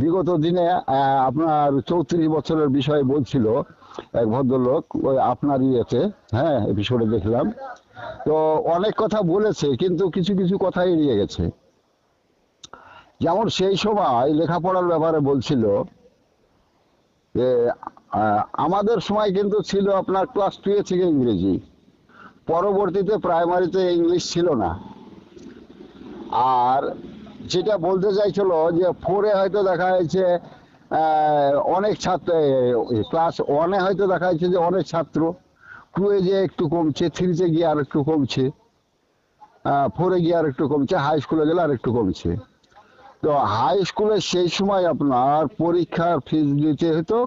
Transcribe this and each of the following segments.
বিগত দিনে আপনার চৌত্রিশ বছরের বিষয়ে বলছিল এক ভদ্রলোক, ওই আপনার ইয়েতে হ্যাঁ এপিসোডে দেখলাম। তো অনেক কথা বলেছে, কিন্তু কিছু কিছু কথা এড়িয়ে গেছে। যেমন সেই সময় লেখাপড়ার ব্যাপারে বলছিল যে আমাদের সময় কিন্তু ছিল আপনার ক্লাস টু থেকে ইংরেজি। পরবর্তীতে প্রাইমারিতে ইংলিশ ছিল না। আর যেটা বলতে চাইছিল যে ফোরে হয়তো দেখা যাচ্ছে অনেক ছাত্র ক্লাস ওয়ানে হয়তো দেখা যাচ্ছে যে অনেক ছাত্র টুয়ে যে একটু কমছে থ্রিতে গিয়ে আর একটু কমছে ফোরে গিয়ে আর একটু কমছে হাই স্কুলে গেলে আর একটু কমছে। তো হাই স্কুলে সেই সময় আপনার পরীক্ষার ফিস দিতে হতো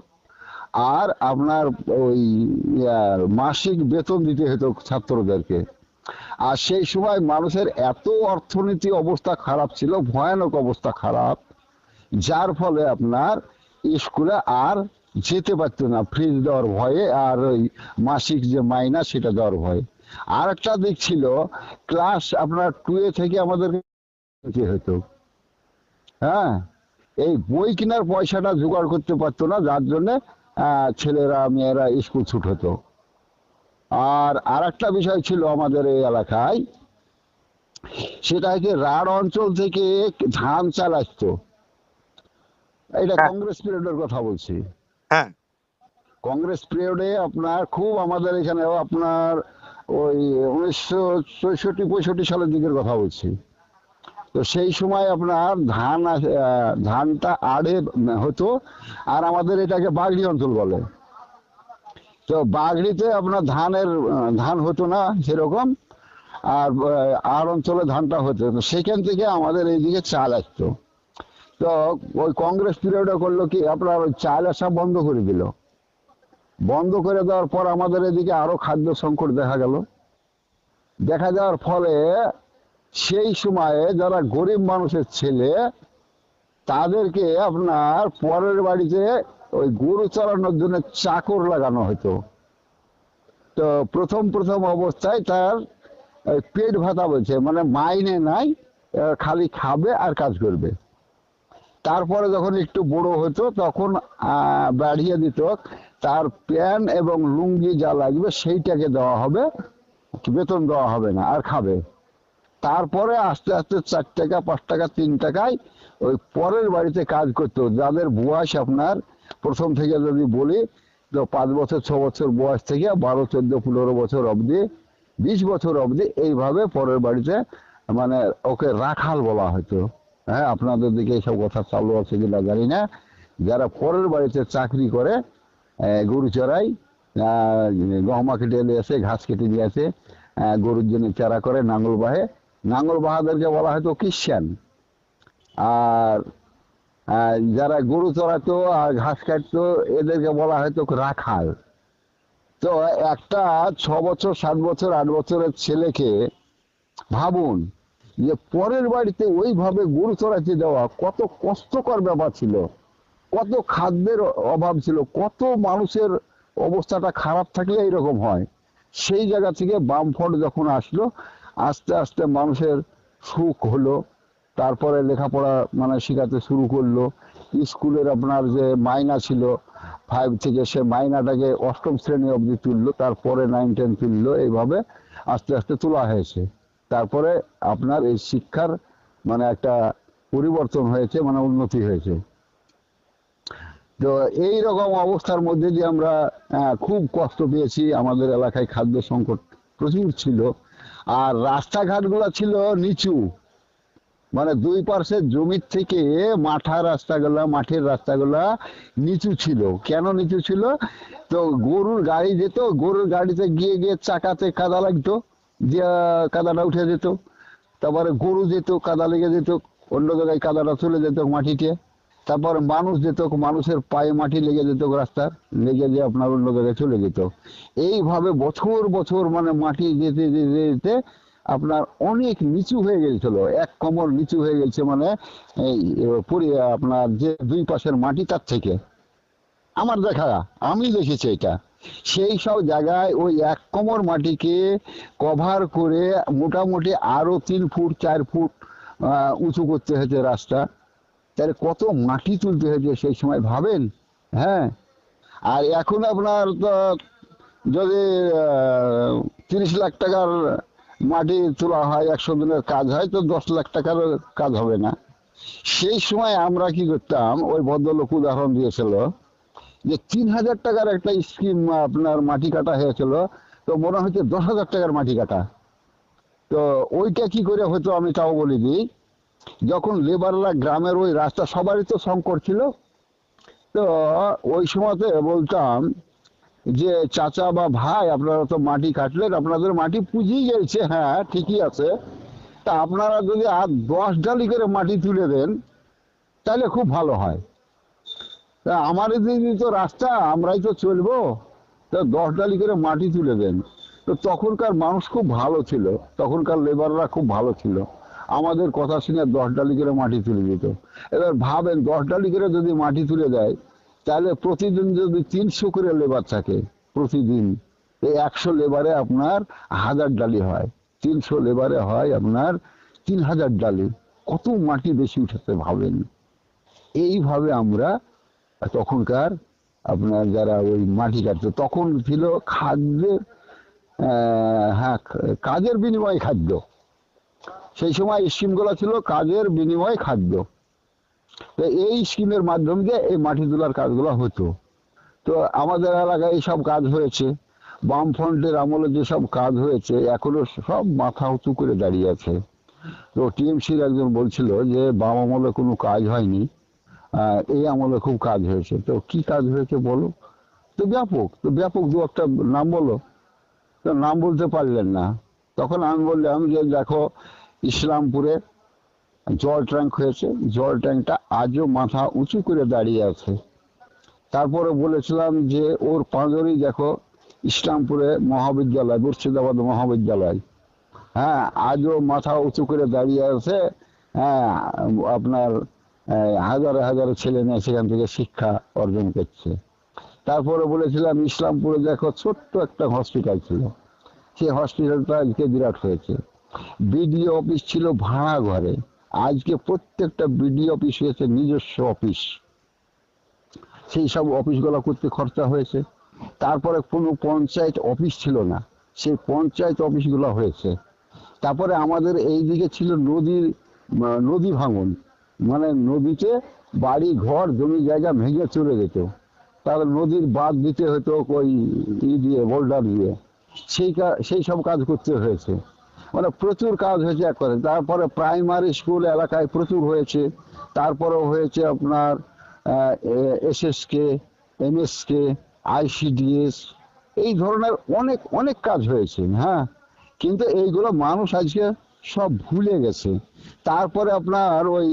আর আপনার ওই মাসিক বেতন দিতে হতো ছাত্রদেরকে। আর সেই সময় মানুষের এত অর্থনীতি অবস্থা খারাপ ছিল, ভয়ানক অবস্থা খারাপ, যার ফলে আপনার স্কুলে আর যেতে পারতো না, ফ্রিজ দেওয়ার ভয়ে আর ওই মাসিক যে মাইনা সেটা দেওয়ার ভয়ে। আর একটা দিক ছিল, ক্লাস আপনার টুয়ে থেকে আমাদের হতো? হ্যাঁ এই বই কেনার পয়সাটা জোগাড় করতে পারতো না, যার জন্য ছেলেরা, মেয়েরা স্কুল ছুট হতো। আর আর একটা বিষয় ছিল আমাদের এই এলাকায় সেটা হচ্ছে রাঢ় অঞ্চল থেকে ধান চাল আসতো। এটা হ্যাঁ। কংগ্রেস পিরিয়ডের কথা বলছি। হ্যাঁ। কংগ্রেস পিরিয়ডে আপনার খুব আমাদের এখানেও আপনার ওই উনিশশো চৌষট্টি পঁয়ষট্টি সালের দিকের কথা বলছি। তো সেই সময় আপনার ধান ধানটা আড়ে হতো আর আমাদের এটাকে বাগড়ি অঞ্চল বলে। তো বাগড়িতে আপনার ধানের ধান হতো না সেরকম, আর আর অঞ্চলে ধানটা হতো তো সেখান থেকে আমাদের এইদিকে চাল আসতো। তো ওই কংগ্রেস পিরিয়ডে করল কি, আপনার ওই চাল আসা বন্ধ করে দিল। বন্ধ করে দেওয়ার পর আমাদের এদিকে আরও খাদ্য সংকট দেখা গেল। দেখা যাওয়ার ফলে সেই সময়ে যারা গরিব মানুষের ছেলে, তাদেরকে আপনার পরের বাড়িতে ওই গরু চড়ানোর জন্য চাকর লাগানো হতো। তো প্রথম প্রথম অবস্থায় তার পেট ভাতা বলছে মানে মাইনে নাই খালি খাবে আর কাজ করবে। তারপরে যখন একটু বড় হতো, তখন বাড়িয়ে দিত, তার প্যান এবং লুঙ্গি যা লাগবে সেইটাকে দেওয়া হবে, বেতন দেওয়া হবে না, আর খাবে। তারপরে আস্তে আস্তে চার টাকা, পাঁচ টাকা, তিন টাকায় ওই পরের বাড়িতে কাজ করতো, যাদের বয়স আপনার প্রথম থেকে যদি বলি, তো পাঁচ বছর, ছ বছর বয়স থেকে বারো, চোদ্দ, পনেরো বছর অবধি, বিশ বছর অবধি এইভাবে পরের বাড়িতে মানে ওকে রাখাল বলা হতো। হ্যাঁ আপনাদের দিকে এইসব কথা চালু আছে কিনা জানি না। যারা পরের বাড়িতে চাকরি করে গরু চড়াই গহমা কেটে নিয়ে আসে, ঘাস কেটে নিয়ে আসে গরুর জন্য চারা করে নাঙ্গল বাহে। নাঙ্গল বাহাদেরকে বলা হয়তো খ্রিস্টান আর যারা গরু চড়াতো আর ঘাস কাটতো, এদেরকে বলা হয়তো রাখাল। তো একটা ছ বছর, সাত বছর, আট বছরের ছেলেকে ভাবুন যে পরের বাড়িতে ওইভাবে গরু চড়াতে দেওয়া কত কষ্টকর ব্যাপার ছিল। কত খাদ্যের অভাব ছিল। কত মানুষের অবস্থাটা খারাপ থাকলে এইরকম হয়। সেই জায়গা থেকে বামফ্রন্ট যখন আসলো, আস্তে আস্তে মানুষের সুখ হলো। তারপরে লেখাপড়া মানে শেখাতে শুরু করল। স্কুলের আপনার যে মাইনা ছিল ফাইভ থেকে সে মাইনাটাকে অষ্টম শ্রেণি অবধি তুললো তারপরে নাইন টেন তুললো এইভাবে আস্তে আস্তে তোলা হয়েছে। তারপরে আপনার এই শিক্ষার মানে একটা পরিবর্তন হয়েছে মানে উন্নতি হয়েছে। তো এই রকম অবস্থার মধ্যে দিয়ে আমরা আহ, খুব কষ্ট পেয়েছি। আমাদের এলাকায় খাদ্য সংকট প্রচুর ছিল। আর রাস্তাঘাটগুলো ছিল নিচু। মানে দুই পার্শ্বের জমির থেকে মাঠা রাস্তাগুলা, মাঠের রাস্তাগুলা নিচু ছিল। কেন নিচু ছিল? তো গরুর গাড়ি যেত, গরুর গাড়িতে গিয়ে গিয়ে চাকাতে কাদা লাগতো কাদাটা উঠে যেত। তারপরে গরু যেত, কাদা লেগে যেত, অন্য জায়গায় কাদাটা চলে যেত মাটিতে। তারপরে মানুষ যেত, মানুষের পায়ে মাটি লেগে যেত রাস্তার লেগে যে আপনার অন্য জায়গায় চলে যেত। এইভাবে বছর বছর মানে মাটি যেতে যেতে যেতে আপনার অনেক নিচু হয়ে গেছিল, এক কমর নিচু হয়ে গেছে মানে এই আপনার যে দুই পাশের মাটি তার থেকে। আমার দেখা, আমি দেখেছি এটা। সেই সব জায়গায় ওই এক কোমর মাটিকে কভার করে মোটামুটি আরও তিন ফুট, চার ফুট উঁচু করতে হয়েছে রাস্তা। তাহলে কত মাটি তুলতে হয়েছে সেই সময়, ভাবেন? হ্যাঁ। আর এখন আপনার তো যদি তিরিশ লাখ টাকার মাটি তোলা হয়, একশো দিনের কাজ হয়, তো দশ লাখ টাকার কাজ হবে না। সেই সময় আমরা কি করতাম, ওই ভদ্রলোক উদাহরণ দিয়েছিল যে তিন হাজার টাকার একটা স্কিম আপনার মাটি কাটা হয়েছিল, তো মনে হচ্ছে দশ হাজার টাকার মাটি কাটা। তো ওইটা কি করে হতো আমি তাও বলে দিই, যখন লেবাররা গ্রামের ওই রাস্তা সবারই তো সংকট ছিল, তো ওই সময়তে বলতাম যে চাচা বা ভাই, আপনারা তো মাটি কাটলেন, আপনাদের মাটি পুঁজি গেছে হ্যাঁ ঠিকই আছে। তা আপনারা যদি আর দশ ডালি করে মাটি তুলে দেন, তাহলে খুব ভালো হয়। তা আমার দিদি তো রাস্তা, আমরাই তো চলবো, তো দশ ডালি করে মাটি তুলে দেন। তো তখনকার মানুষ খুব ভালো ছিল, তখনকার লেবাররা খুব ভালো ছিল। আমাদের কথা শুনে দশ ডালি করে মাটি তুলে দিত। এবার ভাবেন, দশ ডালি করে যদি মাটি তুলে দেয় তাহলে প্রতিদিন যদি তিনশো করে লেবার থাকে, প্রতিদিন, এই একশো লেবারে আপনার হাজার ডালি হয়। তিনশো লেবারে হয় আপনার তিন হাজার ডালি। কত মাটি বেশি উঠাতে ভাবেন? এইভাবে আমরা তখনকার আপনার যারা ওই মাটি কাটতো, তখন ছিল খাদ্যের হ্যাঁ কাজের বিনিময়ে খাদ্য। সেই সময় স্কিমগুলো ছিল কাজের বিনিময়ে খাদ্য। এই স্কিমের মাধ্যম দিয়ে এই মাটি তোলার কাজগুলো হতো। তো আমাদের এলাকায় এইসব কাজ হয়েছে। বামফ্রন্টের আমলে যেসব কাজ হয়েছে, এখনও সব মাথা উঁচু করে দাঁড়িয়ে আছে। তো টিএমসির একজন বলছিল যে, বাম আমলে কোনো কাজ হয়নি। এই আমলে খুব কাজ হয়েছে। তো কি কাজ হয়েছে বলো? তো ব্যাপক তো ব্যাপক দু একটা নাম বলো। তো নাম বলতে পারলেন না। তখন আমি বললাম যে, দেখো, ইসলামপুরে জল ট্যাঙ্ক হয়েছে। জল ট্যাঙ্কটা আজও মাথা উঁচু করে দাঁড়িয়ে আছে। তারপরে বলেছিলাম যে, ওর পাঁজরই দেখো, ইসলামপুরে মহাবিদ্যালয়, মুর্শিদাবাদ মহাবিদ্যালয়। হ্যাঁ আজও মাথা উঁচু করে দাঁড়িয়ে আছে। হ্যাঁ আপনার হাজারে হাজারে ছেলে মেয়ে সেখান থেকে শিক্ষা অর্জন করছে। তারপরে বলেছিলাম, ইসলামপুরে দেখো, ছোট্ট একটা হসপিটাল ছিল। সেই হসপিটালটা আজকে বিরাট হয়েছে। বিডিও অফিস ছিল ভাড়া ঘরে আজকে প্রত্যেকটা বিডিও অফিস হয়েছে, নিজস্ব অফিস। সেই সব অফিসগুলো করতে খরচা হয়েছে। তারপরে কোনো পঞ্চায়েত অফিস ছিল না, সেই পঞ্চায়েত অফিসগুলো হয়েছে। তারপরে আমাদের এই দিকে ছিল নদীর নদী ভাঙন। মানে নদীতে বাড়ি, ঘর, জমি জায়গা ভেঙে চলে যেত। তাহলে নদীর বাঁধ দিতে হতো ওই ই দিয়ে, বোল্ডার দিয়ে। সেই সেই সব কাজ করতে হয়েছে। মানে প্রচুর কাজ হয়েছে একবারে তারপরে প্রাইমারি স্কুল এলাকায় প্রচুর হয়েছে। তারপরেও হয়েছে আপনার S S K M SSK MSK ICDS এই ধরনের অনেক অনেক কাজ হয়েছে হ্যাঁ। কিন্তু এইগুলো মানুষ আজকে সব ভুলে গেছে। তারপরে আপনার ওই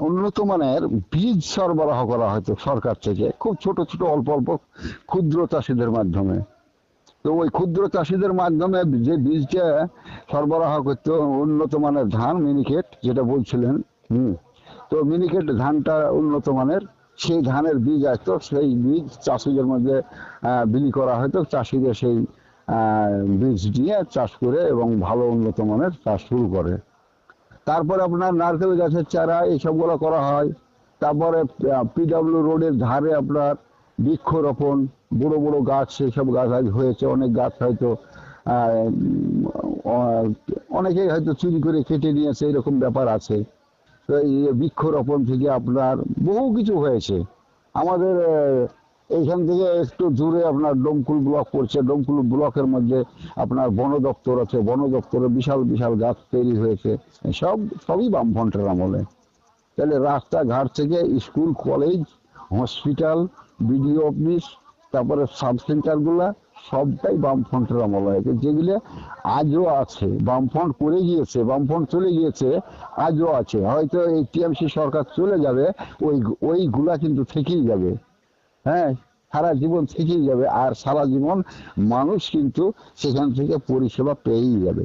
উন্নত মানের বীজ সরবরাহ করা হয়তো সরকার থেকে। খুব ছোট ছোট, অল্প অল্প ক্ষুদ্র চাষিদের মাধ্যমে। তো ওই ক্ষুদ্র চাষিদের মাধ্যমে যে বীজটা সরবরাহ করতো, উন্নত মানের ধান, মিনিকেট, যেটা বলছিলেন, হুম। তো মিনিকেট ধানটা উন্নত মানের, সেই ধানের বীজ আসতো, সেই বীজ চাষিদের মধ্যে বিলি করা হতো, চাষিদের সেই বীজ নিয়ে চাষ করে এবং ভালো উন্নত মানের চাষ শুরু করে। তারপরে আপনার নারকেল গাছের চারা, এইসবগুলো করা হয়। তারপরে পিডাব্লিউ রোডের ধারে আপনার বৃক্ষরোপণ, বড় বড় গাছ, সেসব গাছ হয়েছে, অনেক গাছ হয়তো অনেকেই হয়তো চুরি করে কেটে নিয়েছে এরকম ব্যাপার আছে। তো এই বৃক্ষরোপণ থেকে আপনার বহু কিছু হয়েছে। আমাদের এইখান থেকে একটু দূরে আপনার ডোমকুল ব্লক পড়ছে। ডোমকুল ব্লকের মধ্যে আপনার বন দপ্তর আছে, বন দপ্তরে বিশাল বিশাল গাছ তৈরি হয়েছে। সব, সবই বামফ্রন্টের আমলে। তাহলে রাস্তাঘাট থেকে school, college, hospital BDO office, তারপরে সাব সেন্টারগুলা সবটাই বামফ্রন্টের আমল হয়েছে যেগুলো আজও আছে, বামফ্রন্ট করে গিয়েছে, বামফ্রন্ট চলে গিয়েছে, আজও আছে। হয়তো এই টিএমসি সরকার চলে যাবে, ওই ওইগুলা কিন্তু থেকেই যাবে। হ্যাঁ সারা জীবন থেকেই যাবে, আর সারা জীবন মানুষ কিন্তু সেখান থেকে পরিষেবা পেয়েই যাবে।